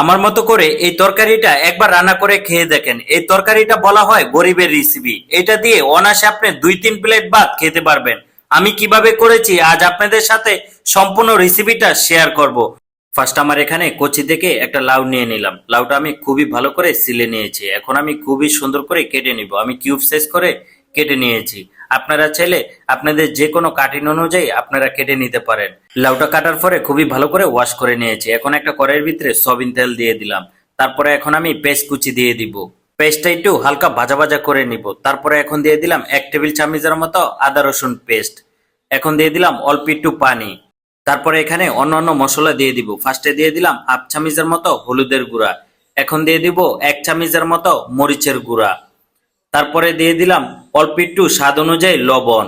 আমার মতো করে এই তরকারিটা একবার রান্না করে খেয়ে দেখেন। এই তরকারিটা বলা হয় গরিবের রেসিপি এটা দিয়ে অনায়াসে আপনি দুই তিন প্লেট ভাত খেতে পারবেন। আমি কীভাবে করেছি, আজ আপনাদের সাথে সম্পূর্ণ রেসিপিটা শেয়ার করব। ফার্স্ট আমার এখানে কচি থেকে একটা লাউ নিয়ে নিলাম। লাউটা আমি খুবই ভালো করে সিলে নিয়েছি। এখন আমি খুবই সুন্দর করে কেটে নিব। আমি কিউব সাইজ করে কেটে নিয়েছি। আপনারা চাইলে আপনাদের যে কোনো কাটিং অনুযায়ী আপনারা কেটে নিতে পারেন। লাউটা কাটার পরে খুবই ভালো করে ওয়াশ করে নিয়েছি। এখন একটা কড়াইয়ের ভিতরে সয়াবিন তেল দিয়ে দিলাম। তারপরে এখন আমি পেস্ট কুচি দিয়ে দিব। পেস্টটা একটু হালকা ভাজা ভাজা করে নিব। তারপরে এখন দিয়ে দিলাম এক টেবিল চামচের মতো আদা রসুন পেস্ট। এখন দিয়ে দিলাম অল্প একটু পানি। তারপরে এখানে অন্য অন্য মশলা দিয়ে দিব। ফার্স্টে দিয়ে দিলাম হাফ চামচের মতো হলুদের গুঁড়া। এখন দিয়ে দিব এক চামচের মতো মরিচের গুঁড়া। তারপরে দিয়ে দিলাম অল্প একটু স্বাদ অনুযায়ী লবণ।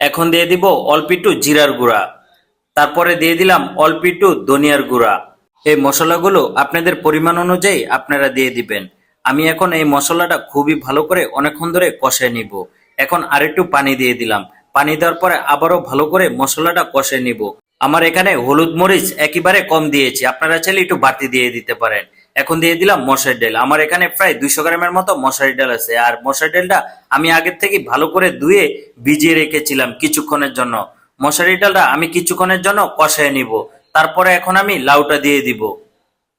এখন দিয়ে দিব অল্প একটু জিরার গুঁড়া। তারপরে দিয়ে দিলাম অল্প একটু ধনিয়ার গুঁড়া। এই মশলাগুলো আপনাদের পরিমাণ অনুযায়ী আপনারা দিয়ে দিবেন। আমি এখন এই মশলাটা খুবই ভালো করে অনেকক্ষণ ধরে কষে নিব। এখন আরেকটু পানি দিয়ে দিলাম। পানি দেওয়ার পরে আবারও ভালো করে মশলাটা কষে নিব। আমার এখানে হলুদ মরিচ একেবারে কম দিয়েছি। আপনারা চাইলে একটু বাড়তি দিয়ে দিতে পারেন। এখন দিয়ে দিলাম মশারি ডাল। আমার এখানে প্রায় দুইশো গ্রামের মতো মশারি ডাল আছে। আর মশারি ডালটা আমি আগের থেকে ভালো করে ধুয়ে ভিজিয়ে রেখেছিলাম কিছুক্ষণের জন্য। মশারি ডালটা আমি কিছুক্ষণের জন্য কষায় নিব। তারপরে এখন আমি লাউটা দিয়ে দিব।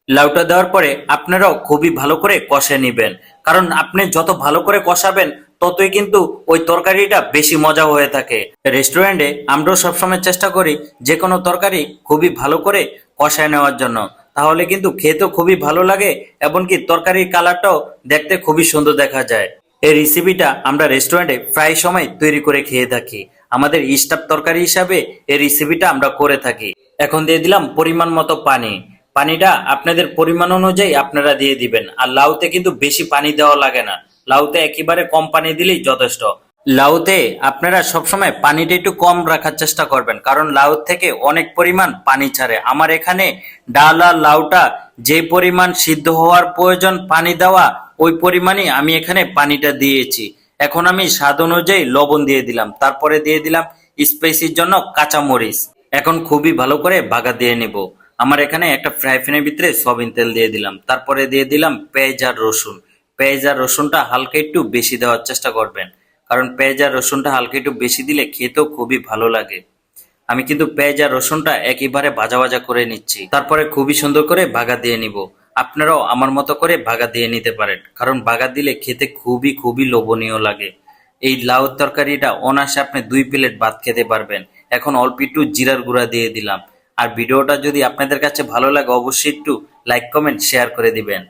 লাউটা দেওয়ার পরে আপনারাও খুবই ভালো করে কষে নিবেন। কারণ আপনি যত ভালো করে কষাবেন, ততই কিন্তু ওই তরকারিটা বেশি মজা হয়ে থাকে। রেস্টুরেন্টে আমরাও সবসময় চেষ্টা করি যে কোনো তরকারি খুবই ভালো করে কষায় নেওয়ার জন্য। তাহলে কিন্তু খেতেও খুবই ভালো লাগে, এমনকি তরকারির কালারটাও দেখতে খুবই সুন্দর দেখা যায়। এই রেসিপিটা আমরা রেস্টুরেন্টে প্রায় সময় তৈরি করে খেয়ে থাকি। আমাদের স্টাফ তরকারি হিসাবে এই রেসিপিটা আমরা করে থাকি। এখন দিয়ে দিলাম পরিমাণ মতো পানি। পানিটা আপনাদের পরিমাণ অনুযায়ী আপনারা দিয়ে দিবেন। আর লাউতে কিন্তু বেশি পানি দেওয়া লাগে না। লাউতে একেবারে কম পানি দিলেই যথেষ্ট। লাউতে আপনারা সবসময় পানিটা একটু কম রাখার চেষ্টা করবেন, কারণ লাউ থেকে অনেক পরিমাণ পানি ছাড়ে। আমার এখানে ডাল আর লাউটা যে পরিমাণ সিদ্ধ হওয়ার প্রয়োজন পানি দেওয়া, ওই পরিমাণই আমি এখানে পানিটা দিয়েছি। এখন আমি স্বাদ অনুযায়ী লবণ দিয়ে দিলাম, তারপরে দিয়ে দিলাম স্পাইসির জন্য কাঁচামরিচ। এখন খুবই ভালো করে বাগা দিয়ে নেব। আমার এখানে একটা ফ্রাই প্যানের ভিতরে সয়াবিন তেল দিয়ে দিলাম, তারপরে দিয়ে দিলাম পেঁয়াজ আর রসুন। পেঁয়াজ আর রসুনটা হালকা একটু বেশি দেওয়ার চেষ্টা করবেন। কারণ পেঁয়াজ আর রসুনটা হালকা একটু বেশি দিলে খেতেও খুবই ভালো লাগে। আমি কিন্তু পেঁয়াজ আর রসুনটা একেবারে ভাজা ভাজা করে নিচ্ছি। তারপরে খুবই সুন্দর করে ভাগা দিয়ে নিব। আপনারাও আমার মতো করে ভাগা দিয়ে নিতে পারেন, কারণ ভাগা দিলে খেতে খুবই খুবই লোভনীয় লাগে। এই লাউ তরকারিটা অনায়াসে আপনি দুই প্লেট ভাত খেতে পারবেন। এখন অল্প একটু জিরার গুঁড়া দিয়ে দিলাম। আর ভিডিওটা যদি আপনাদের কাছে ভালো লাগে, অবশ্যই একটু লাইক, কমেন্ট, শেয়ার করে দিবেন।